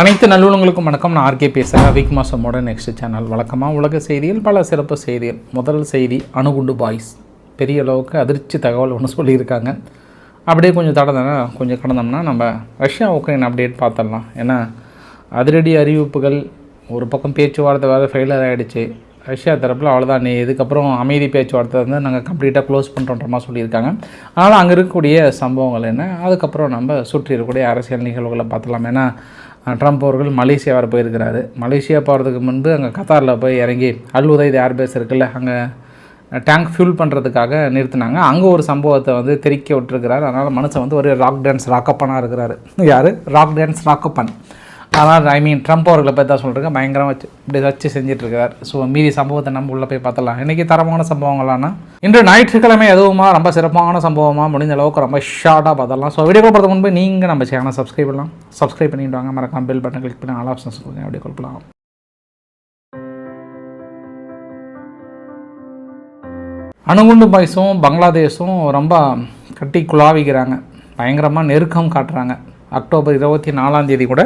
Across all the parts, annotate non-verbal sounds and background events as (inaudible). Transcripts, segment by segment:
அனைத்து நல்லுள்ளங்களுக்கும் வணக்கம். நான் ஆர்கே பேசுகிறேன் வீக் மாசமோட நெக்ஸ்ட் சேனல் வழக்கமாக உலக செய்தியில் பல சிறப்பு செய்திகள். முதல் செய்தி அணுகுண்டு பாய்ஸ் பெரிய அளவுக்கு அதிர்ச்சி தகவல் ஒன்று சொல்லியிருக்காங்க. அப்படியே கொஞ்சம் தடந்தனா கொஞ்சம் கடந்தோம்னா நம்ம ரஷ்யா உக்ரைன் அப்டேட் பார்த்துடலாம். ஏன்னா அதிரடி அறிவிப்புகள் ஒரு பக்கம் பேச்சுவார்த்தை வேறு ஃபெயிலர் ஆகிடுச்சு ரஷ்யா தரப்பில் அவ்வளோதான் நீ இதுக்கப்புறம் அமைதி பேச்சுவார்த்தை வந்து நாங்கள் கம்ப்ளீட்டாக க்ளோஸ் பண்ணுறோன்றமா சொல்லியிருக்காங்க. அதனால் அங்கே இருக்கக்கூடிய சம்பவங்கள் என்ன? அதுக்கப்புறம் நம்ம சுற்றி இருக்கக்கூடிய அரசியல் நிகழ்வுகளை பார்த்துலாம் ஏன்னா ட்ரம்ப் அவர்கள் மலேசியா வர போயிருக்கிறாரு. மலேசியா போகிறதுக்கு முன்பு அங்கே கத்தாரில் போய் இறங்கி அல் உதைத் ஏர்பேஸ் இருக்குல்ல அங்கே டேங்க் ஃபியூல் பண்ணுறதுக்காக நிறுத்தினாங்க. அங்கே ஒரு சம்பவத்தை வந்து தெரிக்க விட்டுருக்கிறார். அதனால் மனுஷன் வந்து ஒரு ராக் டான்ஸ் ராக்கப்பனாக இருக்கிறாரு. யார்? ராக் டான்ஸ் ராக்கப்பன் அதனால் ஐ மீன் ட்ரம்ப் அவர்களை பற்றி தான் சொல்கிறேன் பயங்கரமாக வச்சு இப்படி வச்சு செஞ்சிட்ருக்கார். ஸோ மீதி சம்பவத்தை நம்ம உள்ளே போய் பார்த்தலாம் இன்றைக்கி தரமான சம்பவங்களானா இன்று ஞாயிற்றுக்கிழமை எதுவுமா ரொம்ப சிறப்பான சம்பவமாக முடிஞ்ச அளவுக்கு ரொம்ப ஷார்ட்டாக பார்த்தலாம் ஸோ வீடியோ போகிறதுக்கு முன்பு நீங்கள் நம்ம சேனலை சப்ஸ்கிரைப் பண்ணலாம். சப்ஸ்கிரைப் பண்ணிட்டு வாங்க. மறக்காம பெல் பட்டன் கிளிக் பண்ணி ஆல் ஆப்ஷன்ஸ் கொடுங்க. அப்படி கொடுக்கலாம் அணுகுண்டு பாய்ஸும் பங்களாதேஷும் ரொம்ப கட்டி குழாவிக்கிறாங்க. பயங்கரமாக நெருக்கம் காட்டுறாங்க. அக்டோபர் இருபத்தி நாலாம் தேதி கூட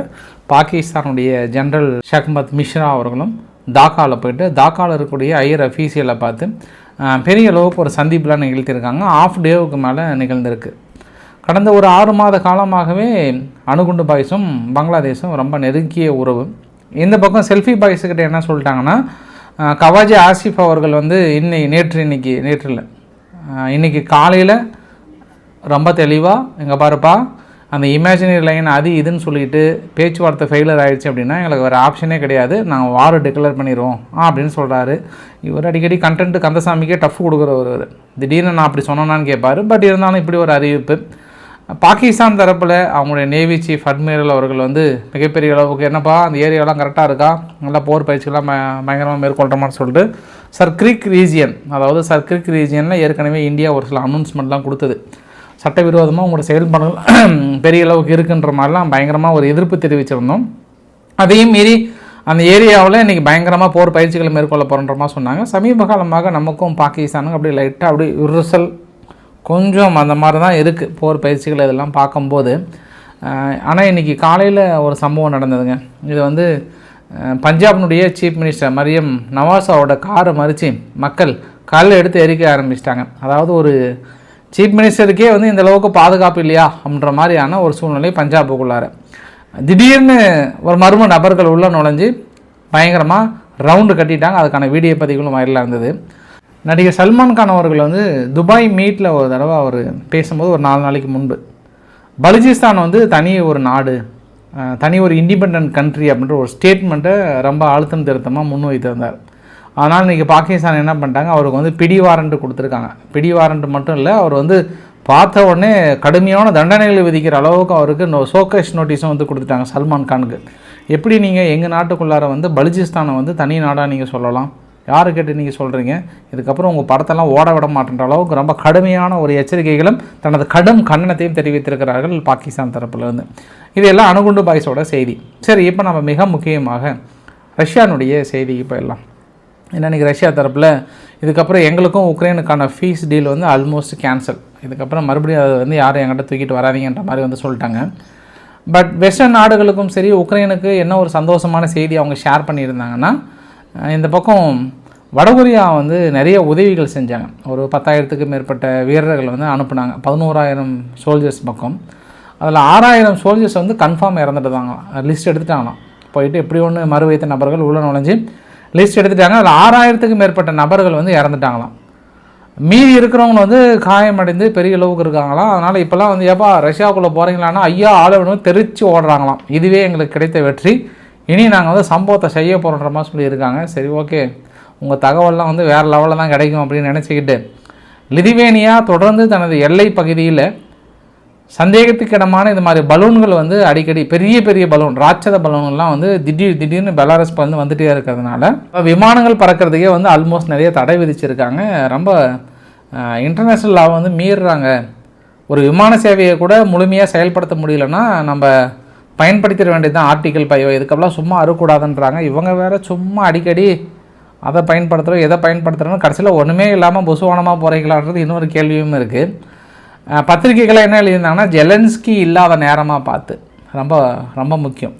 பாகிஸ்தானுடைய ஜென்ரல் ஷக்மத் மிஷ்ரா அவர்களும் தாக்காவில் போயிட்டு தாக்காவில் இருக்கக்கூடிய ஐயர் அஃபீஷியலை பார்த்து பெரிய அளவுக்கு ஒரு சந்திப்பெலாம் நிகழ்த்தியிருக்காங்க. ஆஃப் டேவுக்கு மேலே நிகழ்ந்திருக்கு. கடந்த ஒரு ஆறு மாத காலமாகவே அணுகுண்டு பாய்ஸும் பங்களாதேஷும் ரொம்ப நெருங்கிய உறவு. இந்த பக்கம் செல்ஃபி பாய்ஸுக்கிட்ட என்ன சொல்லிட்டாங்கன்னா கவாஜி ஆசிஃப் அவர்கள் வந்து இன்னை நேற்று இன்னைக்கு நேற்று இல்லை இன்னைக்கு காலையில் ரொம்ப தெளிவாக எங்கள் பாருப்பா அந்த இமேஜினரி லைன் அது இதுன்னு சொல்லிட்டு பேச்சுவார்த்தை ஃபெயிலர் ஆகிடுச்சு அப்படின்னா எங்களுக்கு வேறு ஆப்ஷனே கிடையாது. நாங்கள் வார் டிக்ளேர் பண்ணிடுவோம் அப்படின்னு சொல்கிறாரு இவர் அடிக்கடி கண்டென்ட்டு கந்தசாமிக்கே டஃப் கொடுக்குற ஒருவர் திடீர்னு நான் அப்படி சொன்னேன்னு கேட்பார் பட் இருந்தாலும் இப்படி ஒரு அறிவிப்பு. பாகிஸ்தான் தரப்பில் அவங்களுடைய நேவி சீஃப் அட்மிரல் அவர்கள் வந்து மிகப்பெரிய அளவுக்கு என்னப்பா அந்த ஏரியாலாம் கரெக்டாக இருக்கா? நல்லா போர் பயிற்சிகள்லாம் பயங்கரமாக மேற்கொள்கிற மாதிரி சொல்லிட்டு சர்க்ரிக் ரீஜியன் அதாவது சர்க்ரிக் ரீஜியனில் ஏற்கனவே இந்தியா ஒரு சில அனௌன்ஸ்மெண்ட்லாம் கொடுத்தது. சட்டவிரோதமாக உங்களோட செயல்பாடுகள் (clears throat) பெரிய அளவுக்கு இருக்குன்ற மாதிரிலாம் பயங்கரமாக ஒரு எதிர்ப்பு தெரிவிச்சிருந்தோம். அதையும் மீறி அந்த ஏரியாவில் இன்றைக்கி பயங்கரமாக போர் பயிற்சிகளை மேற்கொள்ள போகிறன்ற மாதிரி சொன்னாங்க. சமீப காலமாக நமக்கும் பாகிஸ்தானுக்கும் அப்படியே லைட்டாக அப்படியே விரிசல் கொஞ்சம் அந்த மாதிரி தான் இருக்குது போர் பயிற்சிகள் இதெல்லாம் பார்க்கும்போது. ஆனால் இன்றைக்கி காலையில் ஒரு சம்பவம் நடந்ததுங்க. இது வந்து பஞ்சாப்னுடைய சீஃப் மினிஸ்டர் மரியம் நவாஸாவோட காரை மறித்து மக்கள் கல் எடுத்து எரிக்க ஆரம்பிச்சிட்டாங்க. அதாவது ஒரு சீஃப் மினிஸ்டருக்கே வந்து இந்த அளவுக்கு பாதுகாப்பு இல்லையா அப்படின்ற மாதிரியான ஒரு சூழ்நிலை பஞ்சாபுக்குள்ளார. திடீர்னு ஒரு மர்ம நபர்கள் உள்ளே நுழைஞ்சு பயங்கரமாக ரவுண்டு கட்டிட்டாங்க. அதுக்கான வீடியோ பதிவுகளும் வைரலாக இருந்தது. நடிகர் சல்மான் கான் அவர்கள் வந்து துபாய் மீட்டில் ஒரு தடவை அவர் பேசும்போது ஒரு நாலு நாளைக்கு முன்பு பலுச்சிஸ்தான் வந்து தனி ஒரு நாடு தனி ஒரு இண்டிபெண்ட் கண்ட்ரி அப்படின்ற ஒரு ஸ்டேட்மெண்ட்டை ரொம்ப அழுத்தம் திருத்தமாக முன்வைத்திருந்தார். அதனால் இன்றைக்கி பாகிஸ்தான் என்ன பண்ணிட்டாங்க? அவருக்கு வந்து பிடி வாரண்ட் கொடுத்துருக்காங்க. பிடி வாரண்ட் மட்டும் இல்லை அவர் வந்து பார்த்த உடனே கடுமையான தண்டனைகளை விதிக்கிற அளவுக்கு அவருக்கு நோ சோகேஷ் நோட்டீஸும் வந்து கொடுத்துட்டாங்க சல்மான் கானுக்கு. எப்படி நீங்கள் எங்கள் நாட்டுக்குள்ளார வந்து பலுச்சிஸ்தானை வந்து தனி நாடாக நீங்கள் சொல்லலாம்? யார் கேட்டு நீங்கள் சொல்கிறீங்க இதுக்கப்புறம் உங்கள் படத்தெல்லாம் ஓட விட மாட்டேன்ற அளவுக்கு ரொம்ப கடுமையான ஒரு எச்சரிக்கைகளும் தனது கடும் கண்டனத்தையும் தெரிவித்திருக்கிறார்கள் பாகிஸ்தான் தரப்புலேருந்து. இது எல்லாம் அணுகுண்டு பாய்ஸோட செய்தி. சரி இப்போ நம்ம மிக முக்கியமாக ரஷ்யானுடைய செய்திக்கு போயிடலாம் ஏன்னா இன்றைக்கி ரஷ்யா தரப்பில் இதுக்கப்புறம் எங்களுக்கும் உக்ரைனுக்கான ஃபீஸ் டீல் வந்து ஆல்மோஸ்ட் கேன்சல் இதுக்கப்புறம் மறுபடியும் அதை வந்து யாரும் எங்கிட்ட தூக்கிட்டு வராதிங்கன்ற மாதிரி வந்து சொல்லிட்டாங்க. பட் வெஸ்டர்ன் நாடுகளுக்கும் சரி உக்ரைனுக்கு என்ன ஒரு சந்தோஷமான செய்தி அவங்க ஷேர் பண்ணியிருந்தாங்கன்னா இந்த பக்கம் வடகொரியா வந்து நிறைய உதவிகள் செஞ்சாங்க. ஒரு பத்தாயிரத்துக்கு மேற்பட்ட வீரர்கள் வந்து அனுப்புனாங்க. பதினோராயிரம் சோல்ஜர்ஸ் பக்கம். அதில் ஆறாயிரம் சோல்ஜர்ஸ் வந்து கன்ஃபார்ம் இறந்துட்டு தாங்க லிஸ்ட் எடுத்துட்டாங்களாம். போயிட்டு எப்படி ஒன்று மறு வைத்த நபர்கள் உள்ள நுழைஞ்சு லிஸ்ட் எடுத்துட்டாங்க. அதில் ஆறாயிரத்துக்கு மேற்பட்ட நபர்கள் வந்து இறந்துட்டாங்களாம். மீதி இருக்கிறவங்க வந்து காயமடைந்து பெரிய அளவுக்கு இருக்காங்களாம். அதனால் இப்போல்லாம் வந்து ஏப்பா ரஷ்யாவுக்குள்ளே போகிறீங்களான்னா ஐயா ஆள தெரிச்சு ஓடுறாங்களாம். இதுவே எங்களுக்கு கிடைத்த வெற்றி. இனி நாங்கள் வந்து சம்பவத்தை செய்ய போகிறோன்ற மாதிரி சொல்லியிருக்காங்க சரி ஓகே. உங்கள் தகவல்லாம் வந்து வேறு லெவலில் தான் கிடைக்கும் அப்படின்னு நினச்சிக்கிட்டு லிதுவேனியா தொடர்ந்து தனது எல்லை பகுதியில் சந்தேகத்துக்கிடமான இது மாதிரி பலூன்கள் வந்து அடிக்கடி பெரிய பெரிய பலூன் ராட்சத பலூன்கள்லாம் வந்து திடீர் திடீர்னு பெலாரஸ் வந்து வந்துகிட்டே இருக்கிறதுனால விமானங்கள் பறக்கிறதுக்கே வந்து ஆல்மோஸ்ட் நிறைய தடை விதிச்சிருக்காங்க. ரொம்ப இன்டர்நேஷ்னல் லா வந்து மீறுறாங்க. ஒரு விமான சேவையை கூட முழுமையாக செயல்படுத்த முடியலன்னா நம்ம பயன்படுத்திட வேண்டியது தான் ஆர்டிக்கல் பையோ இதுக்கெல்லாம் சும்மா அறுக்கூடாதுன்றாங்க. இவங்க வேற சும்மா அடிக்கடி அதை பயன்படுத்துகிறோம் எதை பயன்படுத்துகிறோன்னு கடைசியில் ஒன்றுமே இல்லாமல் புசுவானமாக போகிறீங்களான்றது இன்னொரு கேள்வியும் இருக்குது பத்திரிகைகளை என்ன எழுதியிருந்தாங்கன்னா ஜெலன்ஸ்கி இல்லாத நேரமாக பார்த்து. ரொம்ப ரொம்ப முக்கியம்.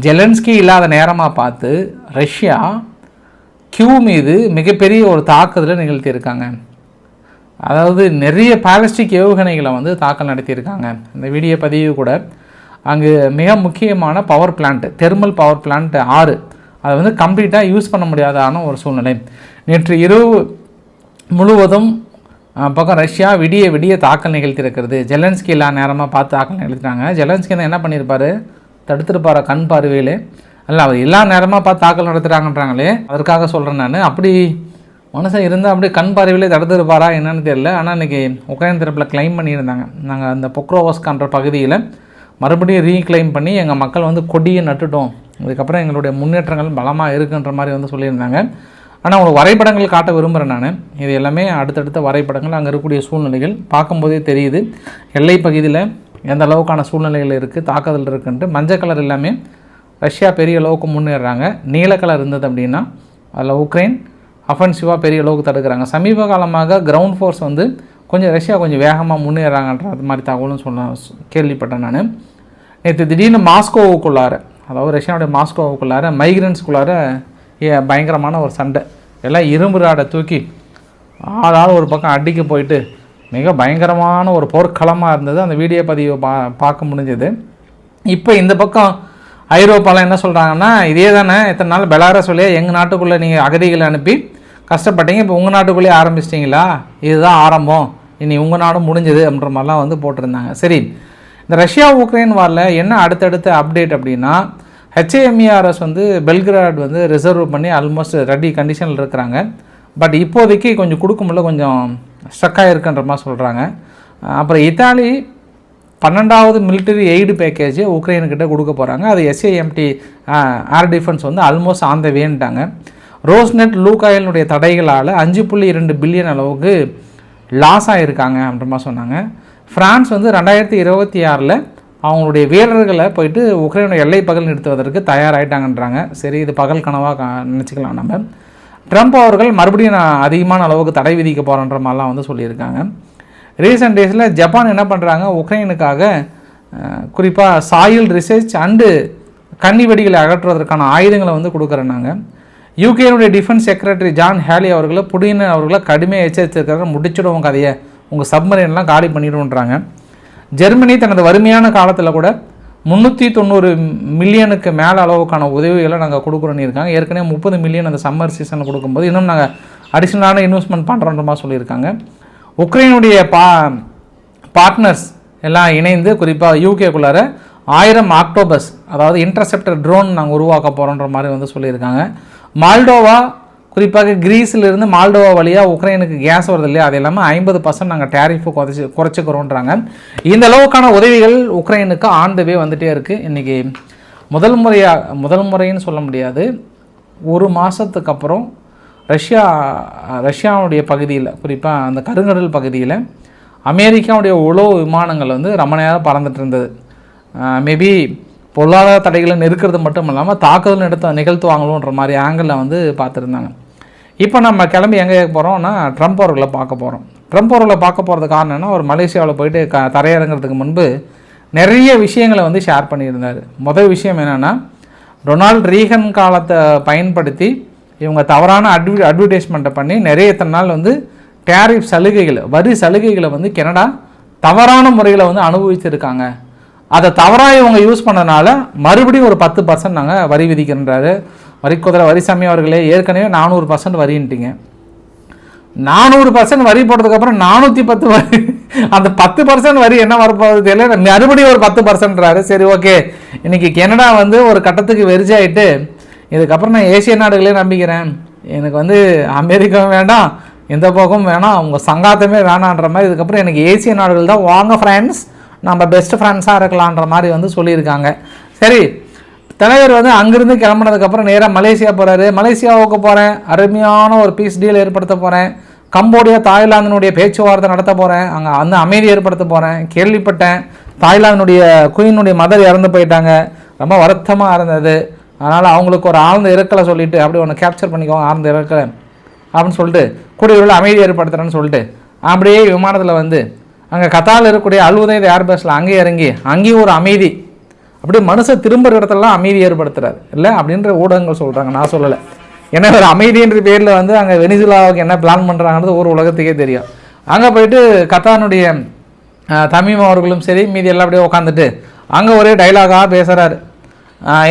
ஜெலன்ஸ்கி இல்லாத நேரமாக பார்த்து ரஷ்யா கியூ மீது மிகப்பெரிய ஒரு தாக்குதலை நிகழ்த்தியிருக்காங்க. அதாவது நிறைய பாலிஸ்டிக் ஏவுகணைகளை வந்து தாக்கல் நடத்தியிருக்காங்க. இந்த வீடியோ பதிவு கூட அங்கு மிக முக்கியமான power plant thermal power plant ஆறு. அதை வந்து கம்ப்ளீட்டாக யூஸ் பண்ண முடியாதான ஒரு சூழ்நிலை. நேற்று இரவு முழுவதும் பக்கம் ரஷ்யா விடிய விடிய தாக்கல் நிகழ்த்தியிருக்கிறது. ஜெலன்ஸ்கி எல்லா நேரமாக பார்த்து தாக்கல் நிகழ்த்தினாங்க. ஜெலன்ஸ்கி தான் என்ன பண்ணியிருப்பார்? தடுத்திருப்பாரா கண் பார்வையில்? அல்ல அவர் எல்லா நேரமாக பார்த்து தாக்கல் நடத்துகிறாங்கன்றாங்களே அதற்காக சொல்கிறேன் நான். அப்படி மனுஷன் இருந்தால் அப்படியே கண் பார்வையிலே தடுத்திருப்பாரா என்னன்னு தெரியல. ஆனால் இன்றைக்கி உக்ரைன் தரப்பில் க்ளைம் பண்ணியிருந்தாங்க. நாங்கள் அந்த பொக்ரோவஸ்கான்ற பகுதியில் மறுபடியும் ரீக்ளைம் பண்ணி எங்கள் மக்கள் வந்து கொடியை நட்டுட்டோம். இதுக்கப்புறம் எங்களுடைய முன்னேற்றங்கள் பலமாக இருக்குன்ற மாதிரி வந்து சொல்லியிருந்தாங்க. ஆனால் உங்களுக்கு வரைபடங்கள் காட்ட விரும்புகிறேன் நான். இது எல்லாமே அடுத்தடுத்த வரைபடங்கள். அங்கே இருக்கக்கூடிய சூழ்நிலைகள் பார்க்கும்போதே தெரியுது. எல்லை பகுதியில் எந்த அளவுக்கான சூழ்நிலைகள் இருக்குது தாக்குதல் இருக்குன்ட்டு. மஞ்சள் கலர் எல்லாமே ரஷ்யா பெரிய அளவுக்கு முன்னேறுறாங்க. நீல கலர் இருந்தது அப்படின்னா அதில் உக்ரைன் அஃபென்சிவாக பெரிய அளவுக்கு தடுக்கிறாங்க. சமீப காலமாக கிரவுண்ட் ஃபோர்ஸ் வந்து கொஞ்சம் ரஷ்யா கொஞ்சம் வேகமாக முன்னேறாங்கன்ற அது மாதிரி தகவலும் சொன்ன கேள்விப்பட்டேன் நான். நேற்று திடீர்னு மாஸ்கோவுக்குள்ளார அதாவது ரஷ்யாவுடைய மாஸ்கோவுக்குள்ளார மைக்ரன்ஸ்குள்ளார பயங்கரமான ஒரு சண்டை. எல்லாம் இரும்பு ராடை தூக்கி ஆளால் ஒரு பக்கம் அடிக்க போயிட்டு மிக பயங்கரமான ஒரு போர்க்களமாக இருந்தது. அந்த வீடியோ பதிவை பா பார்க்க முடிஞ்சது. இப்போ இந்த பக்கம் ஐரோப்பாவில் என்ன சொல்கிறாங்கன்னா இதே தானே இத்தனை நாள் பெலாரஸ் வழியா எங்கள் நாட்டுக்குள்ளே நீங்கள் அகதிகளை அனுப்பி கஷ்டப்பட்டீங்க. இப்போ உங்கள் நாட்டுக்குள்ளேயே ஆரம்பிச்சிட்டிங்களா? இதுதான் ஆரம்பம். இனி உங்கள் நாடும் முடிஞ்சது அப்படின்ற மாதிரிலாம் வந்து போட்டிருந்தாங்க. சரி இந்த ரஷ்யா உக்ரைன் வாரில் என்ன அடுத்தடுத்த அப்டேட் அப்படின்னா ஹெச்ஏஎம்இஆர்எஸ் வந்து பெல்கிராட் வந்து ரிசர்வ் பண்ணி ஆல்மோஸ்ட் ரெடி கண்டிஷனில் இருக்கிறாங்க. பட் இப்போதைக்கு கொஞ்சம் கொடுக்க முடியல கொஞ்சம் ஸ்ட்ரக் இருக்குன்ற மாதிரி சொல்கிறாங்க அப்புறம் இத்தாலி பன்னெண்டாவது மிலிட்டரி எய்டு பேக்கேஜ் உக்ரைனுக்கிட்ட கொடுக்க போகிறாங்க அது எஸ்ஏஎம்டி ஏர் டிஃபென்ஸ் வந்து ஆல்மோஸ்ட் ஆன் த ரோஸ்நெட் லூகாயினுடைய தடைகளால் அஞ்சு புள்ளி இரண்டு பில்லியன் அளவுக்கு லாஸ் ஆகிருக்காங்க அப்படின்ற மாதிரி சொன்னாங்க. ஃப்ரான்ஸ் வந்து ரெண்டாயிரத்தி இருபத்தி ஆறில் அவங்களுடைய வீரர்களை போயிட்டு உக்ரைனோட எல்லை பகல் நிறுத்துவதற்கு தயாராகிட்டாங்கன்றாங்க சரி இது பகல் கனவாக நினச்சிக்கலாம் நம்ம. ட்ரம்ப் அவர்கள் மறுபடியும் நான் அதிகமான அளவுக்கு தடை விதிக்க போகிறன்ற மாதிரிலாம் வந்து சொல்லியிருக்காங்க. ரீசெண்ட் டேஸில் ஜப்பான் என்ன பண்ணுறாங்க உக்ரைனுக்காக குறிப்பாக சாயில் ரிசர்ச் அண்டு கன்னி வெடிகளை அகற்றுவதற்கான ஆயுதங்களை வந்து கொடுக்குறேன்னாங்க. யூகேனுடைய டிஃபென்ஸ் செக்ரட்டரி ஜான் ஹேலி அவர்களை புடின அவர்களை கடுமையாக எச்சரித்திருக்காங்க. முடிச்சிடுவோம் கதையை. உங்கள் சப்மரீன்லாம் காலி பண்ணிடுவோன்றாங்க. ஜெர்மனி தனது வறுமையான காலத்தில் கூட முந்நூற்றி தொண்ணூறு மில்லியனுக்கு மேலே அளவுக்கான உதவிகளை நாங்கள் கொடுக்குறோன்னு இருக்காங்க. ஏற்கனவே முப்பது மில்லியன் அந்த சம்மர் சீசனில் கொடுக்கும்போது இன்னும் நாங்கள் அடிஷ்னலான இன்வெஸ்ட்மெண்ட் பண்ணுறோன்ற மாதிரி சொல்லியிருக்காங்க. உக்ரைனுடைய பா பார்ட்னர்ஸ் எல்லாம் இணைந்து குறிப்பாக யூகேக்குள்ளார ஆயிரம் ஆக்டோபஸ் அதாவது இன்டர்செப்டர் ட்ரோன் நாங்கள் உருவாக்க போகிறோன்ற மாதிரி வந்து சொல்லியிருக்காங்க. மால்டோவா குறிப்பாக கிரீஸிலிருந்து மால்டோவா வழியாக உக்ரைனுக்கு கேஸ் வருது இல்லையா? அது இல்லாமல் ஐம்பது பர்சன்ட் நாங்கள் டேரிஃபு குறைச்சி குறைச்சிக்கிறோன்றாங்க. இந்த அளவுக்கான உதவிகள் உக்ரைனுக்கு ஆண்டுவே வந்துகிட்டே இருக்குது இன்றைக்கி முதல் முறையாக முதல் முறைன்னு சொல்ல முடியாது. ஒரு மாதத்துக்கு அப்புறம் ரஷ்யா ரஷ்யாவுடைய பகுதியில் குறிப்பாக அந்த கருங்கடல் பகுதியில் அமெரிக்காவுடைய உளவு விமானங்கள் வந்து ரொம்ப நேரம் பறந்துட்டு இருந்தது. மேபி பொருளாதார தடைகளை நெருக்கிறது மட்டும் இல்லாமல் தாக்குதல் நடத்த நிகழ்த்துவாங்களோன்ற மாதிரி ஆங்கிளில் வந்து பார்த்துருந்தாங்க. இப்போ நம்ம கிளம்பி எங்கே போகிறோம்னா ட்ரம்ப் அவர்களை பார்க்க போகிறோம் ட்ரம்ப் அவர்களை பார்க்க போகிறது காரணம் என்ன? அவர் மலேசியாவில் போயிட்டு க தரையிறங்கிறதுக்கு முன்பு நிறைய விஷயங்களை வந்து ஷேர் பண்ணியிருந்தார். முதல் விஷயம் என்னென்னா டொனால்ட் ரீகன் காலத்தை பயன்படுத்தி இவங்க தவறான அட்வி அட்வர்டைஸ்மெண்ட்டை பண்ணி நிறைய இத்தனை நாள் வந்து டேரிஃப் சலுகைகள் வரி சலுகைகளை வந்து கனடா தவறான முறையில் வந்து அனுபவிச்சிருக்காங்க. அதை தவறாக இவங்க யூஸ் பண்ணனால மறுபடியும் ஒரு பத்து பர்சன்ட் நாங்கள் வரி விதிக்கின்றாரு. வரி வரிசாமி அவர்களே ஏற்கனவே நானூறு பர்சன்ட் வரின்ட்டீங்க. நானூறு பர்சன்ட் வரி போட்டதுக்கப்புறம் நானூற்றி பத்து வரி. அந்த பத்து பர்சன்ட் வரி என்ன வரப்போகுது தெரியல. மறுபடியும் ஒரு பத்து பர்சன்ட்றாரு சரி ஓகே. இன்னைக்கு கனடா வந்து ஒரு கட்டத்துக்கு வெறிச்சாயிட்டு இதுக்கப்புறம் நான் ஏசிய நாடுகளே நம்பிக்கிறேன். எனக்கு வந்து அமெரிக்காவும் வேண்டாம் எந்த போக்கும் வேணாம் அவங்க சங்காத்தமே வேணான்ற மாதிரி. இதுக்கப்புறம் எனக்கு ஏசிய நாடுகள் தான். வாங்க ஃப்ரெண்ட்ஸ் நம்ம பெஸ்ட் ஃப்ரெண்ட்ஸாக இருக்கலான்ற மாதிரி வந்து சொல்லியிருக்காங்க. சரி தலைவர் வந்து அங்கிருந்து கிளம்புனதுக்கப்புறம் நேராக மலேசியா போகிறாரு மலேசியாவுக்கு போகிறேன் அருமையான ஒரு பீஸ் டீல் ஏற்படுத்த போகிறேன் கம்போடியா தாய்லாந்தினுடைய பேச்சுவார்த்தை நடத்த போகிறேன் அங்கே அந்த அமைதி ஏற்படுத்த போகிறேன் கேள்விப்பட்டேன். தாய்லாந்தினுடைய குயினுடைய மதர் இறந்து போயிட்டாங்க. ரொம்ப வருத்தமாக இருந்தது. அதனால் அவங்களுக்கு ஒரு ஆழ்ந்த இறக்கலை சொல்லிட்டு அப்படி ஒன்று கேப்சர் பண்ணிக்கோங்க ஆழ்ந்த இறக்கலை. அப்படின்னு சொல்லிட்டு கூடிய அமைதி ஏற்படுத்துகிறேன்னு சொல்லிட்டு அப்படியே விமானத்தில் வந்து அங்கே கத்தால் இருக்கக்கூடிய அல்வுதைத ஏர்பேஸில் அங்கேயே இறங்கி அங்கேயும் ஒரு அமைதி அப்படியே மனுஷன் திரும்புற இடத்துலலாம் அமைதி ஏற்படுத்துறாரு. இல்லை? அப்படின்ற ஊடகங்கள் சொல்கிறாங்க நான் சொல்லலை. ஏன்னா ஒரு அமைதின்ற பேரில் வந்து அங்கே வெனிசுலாவுக்கு என்ன பிளான் பண்ணுறாங்கன்றது ஒரு உலகத்துக்கே தெரியும். அங்கே போயிட்டு கத்தானுடைய தமிம் அவர்களும் சரி மீதி எல்லாம் அப்படியே உட்காந்துட்டு அங்கே ஒரே டைலாகாக பேசுகிறாரு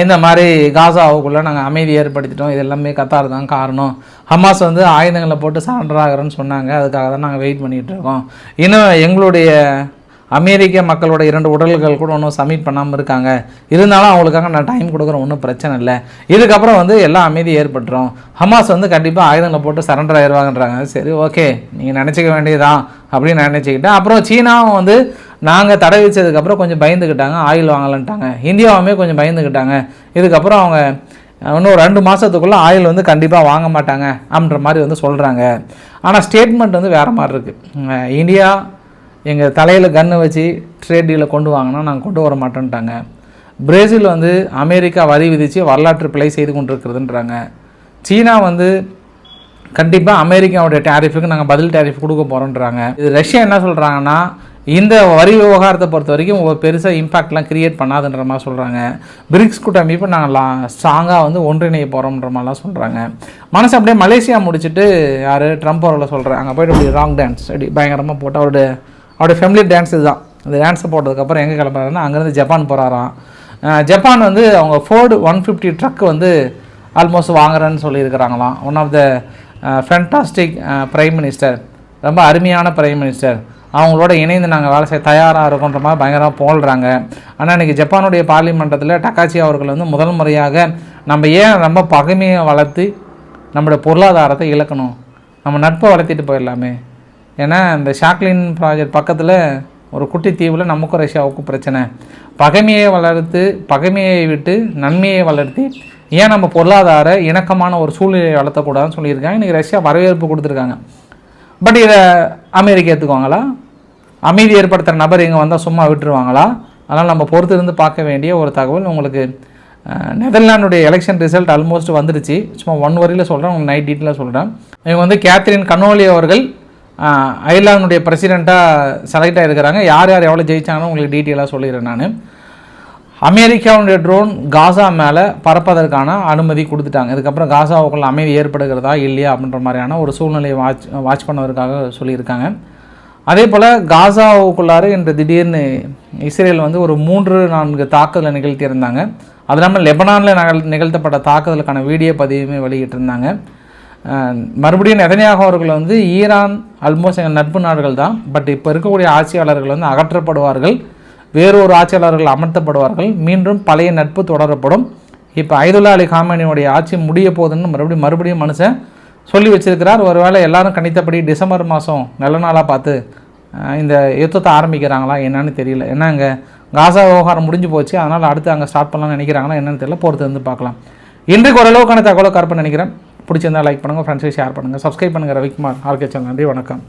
இந்த மாதிரி காசாவுக்குள்ளே நாங்கள் அமைதி ஏற்படுத்திட்டோம். இது எல்லாமே கத்தார் தான் காரணம். ஹமாஸ் வந்து ஆயுதங்களை போட்டு சான்றாகிறோன்னு சொன்னாங்க. அதுக்காக தான் நாங்கள் வெயிட் பண்ணிகிட்ருக்கோம் இன்னும் எங்களுடைய அமெரிக்க மக்களோட இரண்டு உடல்கள் கூட ஒன்றும் சப்மிட் பண்ணாமல் இருக்காங்க. இருந்தாலும் அவங்களுக்காக நான் டைம் கொடுக்குறேன் ஒன்றும் பிரச்சனை இல்லை. இதுக்கப்புறம் வந்து எல்லாம் அமைதி ஏற்பட்டுரும். ஹமாஸ் வந்து கண்டிப்பாக ஆயுதங்களை போட்டு சரண்டர் ஆயிடுவாங்கன்றாங்க. சரி ஓகே நீங்கள் நினச்சிக்க வேண்டியதான் அப்படின்னு நினச்சிக்கிட்டேன். அப்புறம் சீனாவும் வந்து நாங்கள் தடை வச்சதுக்கப்புறம் கொஞ்சம் பயந்துக்கிட்டாங்க ஆயில் வாங்கலன்ட்டாங்க. இந்தியாவுமே கொஞ்சம் பயந்துக்கிட்டாங்க இதுக்கப்புறம் அவங்க இன்னும் ரெண்டு மாதத்துக்குள்ளே ஆயில் வந்து கண்டிப்பாக வாங்க மாட்டாங்க அப்படின்ற மாதிரி வந்து சொல்கிறாங்க ஆனால் ஸ்டேட்மெண்ட் வந்து வேறு மாதிரி இருக்குது இந்தியா எங்கள் தலையில் கன்று வச்சு ட்ரேட் டீலை கொண்டு வாங்கினா நாங்கள் கொண்டு வர மாட்டோன்ட்டாங்க. பிரேசில் வந்து அமெரிக்கா வரி விதித்து வரலாற்று பிழை செய்து கொண்டிருக்கிறதுன்றாங்க. சீனா வந்து கண்டிப்பாக அமெரிக்காவுடைய டேரிஃபுக்கு நாங்கள் பதில் டேரிஃப் கொடுக்க போகிறோன்றாங்க இது ரஷ்யா என்ன சொல்கிறாங்கன்னா இந்த வரி விவகாரத்தை பொறுத்த வரைக்கும் பெருசாக இம்பாக்ட்லாம் க்ரியேட் பண்ணாதுன்ற மாதிரி சொல்கிறாங்க பிரிக்ஸ் கூட்டமைப்பு நாங்கள் லா ஸ்ட்ராங்காக வந்து ஒன்றிணைய போகிறோம்ன்ற மாதிரிலாம் சொல்கிறாங்க மனசு அப்படியே மலேசியா முடிச்சுட்டு யார் ட்ரம்ப் அவர்களை சொல்கிறேன் அங்கே போயிட்டு அப்படி ராங் டான்ஸ் அப்படி பயங்கரமாக போட்டு அவருடைய அவருடைய ஃபேமிலி டான்ஸ் இதுதான். அந்த டான்ஸை போட்டதுக்கப்புறம் எங்கே கிளம்புறாருன்னா அங்கேருந்து ஜப்பான் போகிறாராம் ஜப்பான் வந்து அவங்க ஃபோர்டு ஒன் ஃபிஃப்டி ட்ரக் வந்து ஆல்மோஸ்ட் வாங்குறேன்னு சொல்லியிருக்கிறாங்களாம். One of the fantastic prime minister ரொம்ப அருமையான பிரைம் மினிஸ்டர் அவங்களோட இணைந்து நாங்கள் வேலை செய்ய தயாராக இருக்கோன்ற மாதிரி பயங்கரமாக போல்றாங்க ஆனால் இன்றைக்கி ஜப்பானுடைய பார்லிமெண்ட்டத்தில் டக்காச்சி அவர்கள் வந்து முதல் முறையாக நம்ம ஏன் ரொம்ப பகைமையை வளர்த்து நம்மளுடைய பொருளாதாரத்தை இழக்கணும்? நம்ம நட்பை வளர்த்திட்டு போயிடலாமே. ஏன்னா இந்த ஷாக்லின் ப்ராஜெக்ட் பக்கத்தில் ஒரு குட்டி தீவில் நமக்கும் ரஷ்யாவுக்கும் பிரச்சனை. பகைமையை வளர்த்து பகைமையை விட்டு நன்மையை வளர்த்தி ஏன் நம்ம பொருளாதார இணக்கமான ஒரு சூழ்நிலையை வளர்த்தக்கூடாதுன்னு சொல்லியிருக்காங்க. இன்றைக்கி ரஷ்யா வரவேற்பு கொடுத்துருக்காங்க. பட் இதை அமெரிக்கா ஏற்றுக்குவாங்களா அமைதி ஏற்படுத்துகிற நபர் இங்கே வந்தால் சும்மா விட்டுருவாங்களா? அதனால் நம்ம பொறுத்திருந்து பார்க்க வேண்டிய ஒரு தகவல் உங்களுக்கு நெதர்லாண்டுடைய எலெக்ஷன் ரிசல்ட் ஆல்மோஸ்ட் வந்துடுச்சு. சும்மா ஒன் வரையில் சொல்கிறேன் உங்களுக்கு நைட் டீட்டெயிலாக சொல்கிறேன் இவங்க வந்து கேத்ரின் கனோலி அவர்கள் அயர்லாந்துடைய பிரசிடெண்ட்டாக செலக்ட் ஆகிருக்கிறாங்க யார் யார் எவ்வளோ ஜெயிச்சாங்கன்னு உங்களுக்கு டீட்டெயிலாக சொல்லிடுறேன் நான். அமெரிக்காவுடைய ட்ரோன் காசா மேலே பறப்பதற்கான அனுமதி கொடுத்துட்டாங்க. இதுக்கப்புறம் காசாவுக்குள்ள அமைதி ஏற்படுகிறதா இல்லையா அப்படின்ற மாதிரியான ஒரு சூழ்நிலையை வாட்ச் வாட்ச் பண்ணுவதற்காக சொல்லியிருக்காங்க. அதே போல் காசாவுக்குள்ளார இன்று திடீர்னு இஸ்ரேல் வந்து ஒரு மூன்று நான்கு தாக்குதலை நிகழ்த்தியிருந்தாங்க. அது இல்லாமல் லெபனானில் நிகழ் நிகழ்த்தப்பட்ட தாக்குதலுக்கான வீடியோ பதிவுமே வெளியிட்டிருந்தாங்க. மறுபடியும் நெதனியாக அவர்கள் வந்து ஈரான் ஆல்மோஸ்ட் எங்கள் நட்பு நாடுகள் தான். பட் இப்போ இருக்கக்கூடிய ஆட்சியாளர்கள் வந்து அகற்றப்படுவார்கள். வேறொரு ஆட்சியாளர்கள் அமர்த்தப்படுவார்கள். மீண்டும் பழைய நட்பு தொடரப்படும். இப்போ ஐதுல்லா அலி காமனியுடைய ஆட்சி முடிய போகுதுன்னு மறுபடியும் மறுபடியும் மனுஷன் சொல்லி வச்சிருக்கிறார். ஒருவேளை எல்லாரும் கணித்தபடி டிசம்பர் மாதம் நல்ல நாளாக பார்த்து இந்த யுத்தத்தை ஆரம்பிக்கிறாங்களா என்னன்னு தெரியல. ஏன்னா அங்கே காசா விவகாரம் முடிஞ்சு போச்சு. அதனால் அடுத்து அங்கே ஸ்டார்ட் பண்ணலாம்னு நினைக்கிறாங்களா என்னன்னு தெரியல. பொறுத்து வந்து பார்க்கலாம். இன்றைக்கு ஓரளவுக்கான தகவலை கற்பனை நினைக்கிறேன். பிடிச்சிருந்தா லைக் பண்ணுங்கள் ஃப்ரெண்ட்ஸுக்கு ஷேர் பண்ணுங்கள் சப்ஸ்கிரைப் பண்ணுங்கள் ரவிக்குமார். ஆர்கே சேனல் நன்றி வணக்கம்.